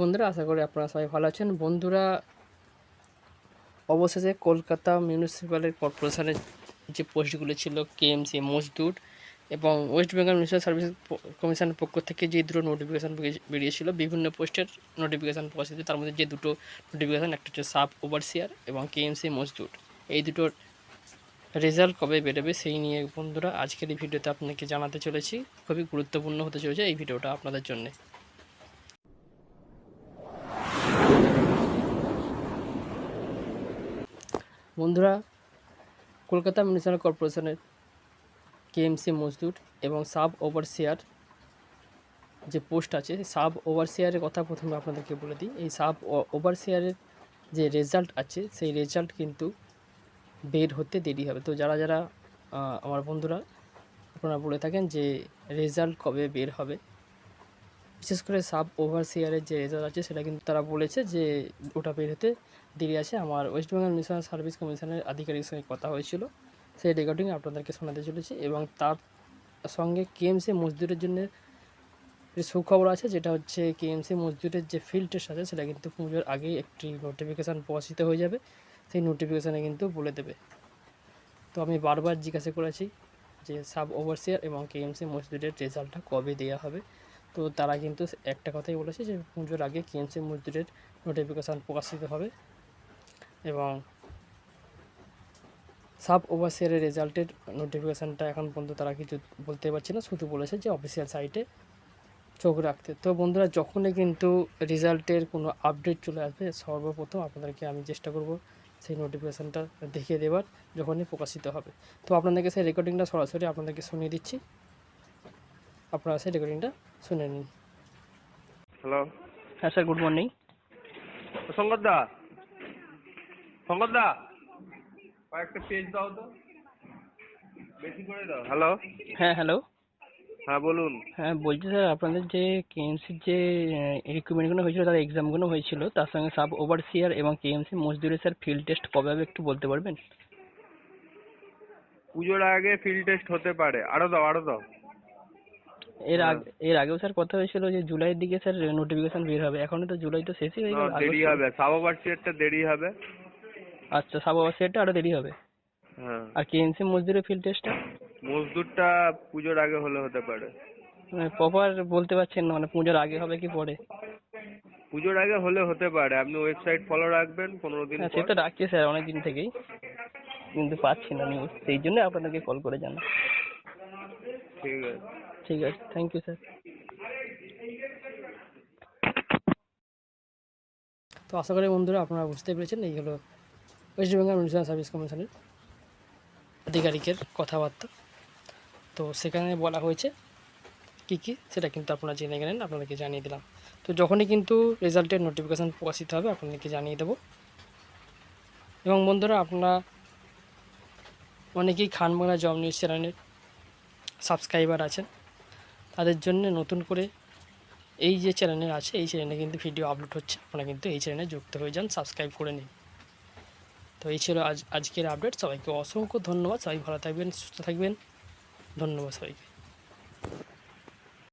বন্ধুরা, আশা করি আপনারা সবাই ভালো আছেন। বন্ধুরা, অবশেষে কলকাতা মিউনিসিপ্যালিটি কর্পোরেশনের যে পোস্টগুলো ছিল কেএমসি মজদুর এবং ওয়েস্ট বেঙ্গল মিউনিসিপ্যাল সার্ভিস কমিশনের পক্ষ থেকে যে দুটো নোটিফিকেশান বেরিয়েছিল, বিভিন্ন পোস্টের নোটিফিকেশান প্রকাশিত তার মধ্যে যে দুটো নোটিফিকেশান একটা হচ্ছে সাব ওভারসিয়ার এবং কেএমসি মজদুর। এই দুটোর রেজাল্ট কবে বেরোবে সেই নিয়ে বন্ধুরা, আজকের এই ভিডিওতে আপনাকে জানাতে চলেছি। খুবই গুরুত্বপূর্ণ হতে চলেছে এই ভিডিওটা আপনাদের জন্যে। বন্ধুরা, কলকাতা মিউনিসিপ্যাল কর্পোরেশনের কেএমসি মজদুর এবং সাব ওভারসিয়ার যে পোস্ট আছে, সাব ওভারসিয়ারের কথা প্রথমে আপনাদেরকে বলে দিই। এই সাব ওভারসিয়ারের যে রেজাল্ট আছে, সেই রেজাল্ট কিন্তু বের হতে দেরি হবে। তো যারা যারা আমার বন্ধুরা, আপনারা বলে থাকেন যে রেজাল্ট কবে বের হবে বিশেষ করে সাব ওভারসিয়ারের যে রেজাল্ট আছে, সেটা কিন্তু তারা বলেছে যে ওটা বের হতে দেরি আছে। আমার ওয়েস্ট বেঙ্গল মিউনিসিপ্যাল সার্ভিস কমিশনের আধিকারিকের সঙ্গে কথা হয়েছিল। সেই রেকর্ডিং আপনাদেরকে শোনাতে চলেছি এবং তার সঙ্গে কেএমসি মজদুরের জন্য যে সুখবর আছে, যেটা হচ্ছে কেএমসি মজদুরের যে ফিল্ড টেস্ট আছে, সেটা কিন্তু পুজোর আগেই একটি নোটিফিকেশান প্রকাশিত হয়ে যাবে। সেই নোটিফিকেশানে কিন্তু বলে দেবে। তো আমি বারবার জিজ্ঞাসা করেছি যে সাব ওভারসিয়ার এবং কেএমসি মজদুরের রেজাল্টটা কবে দেওয়া হবে। তো তারা কিন্তু একটা কথাই বলেছে যে পুজোর আগে কেএমসি মজদুরের নোটিফিকেশান প্রকাশিত হবে এবং সাব ওভারসিয়ারের রেজাল্টের নোটিফিকেশানটা এখন পর্যন্ত তারা কিছু বলতে পারছে না, শুধু বলেছে যে অফিসিয়াল সাইটে চোখ রাখতে। তো বন্ধুরা, যখনই কিন্তু রেজাল্টের কোনো আপডেট চলে আসবে, সর্বপ্রথম আপনাদেরকে আমি চেষ্টা করব সেই নোটিফিকেশানটা দেখিয়ে দেওয়ার যখনই প্রকাশিত হবে। তো আপনাদেরকে সেই রেকর্ডিংটা সরাসরি আপনাদেরকে শুনিয়ে দিচ্ছি। আপনারা সেই রেকর্ডিংটা শুনে নিন। হ্যালো হ্যাঁ স্যার গুড মর্নিং। শঙ্কর দা শঙ্কর দা কয়েকটা পেজ দাও তো। বেশি করে দাও। হ্যালো হ্যাঁ হ্যালো হ্যাঁ বলুন। হ্যাঁ বলছি স্যার আপনাদের যে কেএমসির যে রিক্রুটমেন্টগুলো হয়েছিল তার এক্সামগুলো হয়েছিল তার সঙ্গে সাব ওভারসিয়ার এবং কেএমসি মজদুরের স্যার ফিল্ড টেস্ট কবে হবে একটু বলতে পারবেন? পুজোর আগে ফিল্ড টেস্ট হতে পারে। আরও দাও আরও দাও। এর হ্যাঁ। আগে এর আগেও স্যার কথা হয়েছিল যে জুলাইয়ের দিকে স্যার নোটিফিকেশন বের হবে। এখনও তো জুলাই তো শেষই হয়ে গেল দেরি হবে। সাবভার্সিয়ারটা দেরি হবে। আচ্ছা সাব ওভারসিয়ারটা আরও দেরি হবে? হ্যাঁ। আর কেএমসি মজদুরের ফিল্ড টেস্টটা মজদুরটা পুজোর আগে হলে হতে পারে। প্রপার বলতে পারছেন না মানে পুজোর আগে হবে কি পরে? পুজোর আগে হলে হতে পারে। আপনি ওয়েবসাইট ফলো রাখবেন পনেরো দিন হ্যাঁ সে তো রাখছি স্যার অনেক দিন থেকেই। কিন্তু পাচ্ছি না নিউজ সেই জন্য আপনাদেরকে কল করে জানা ঠিক আছে। ঠিক আছে থ্যাংক ইউ স্যার তো আশা করি বন্ধুরা আপনারা বুঝতে পেরেছেন, এই হলো ওয়েস্ট বেঙ্গল মিউনিসিপ্যাল সার্ভিস কমিশনের আধিকারিকের কথাবার্তা। তো সেখানে বলা হয়েছে কী কী, সেটা কিন্তু আপনারা জেনে গেলেন, আপনাদেরকে জানিয়ে দিলাম। তো যখনই কিন্তু রেজাল্টের নোটিফিকেশান প্রকাশিত হবে, আপনাদেরকে জানিয়ে দেবো। এবং বন্ধুরা, আপনারা অনেকেই খান বাংলা জব নিউজ চ্যানেলের সাবস্ক্রাইবার আছেন, তাদের জন্য নতুন করে এই যে চ্যানেলে আছে, এই চ্যানেলে কিন্তু ভিডিও আপলোড হচ্ছে, আপনারা কিন্তু এই চ্যানেলে যুক্ত হয়ে যান, সাবস্ক্রাইব করে নিন। তো এই ছিল আজ, আজকের আপডেট, সবাইকে অসংখ্য ধন্যবাদ, সবাই ভালো থাকবেন, সুস্থ থাকবেন, ধন্যবাদ সবাইকে।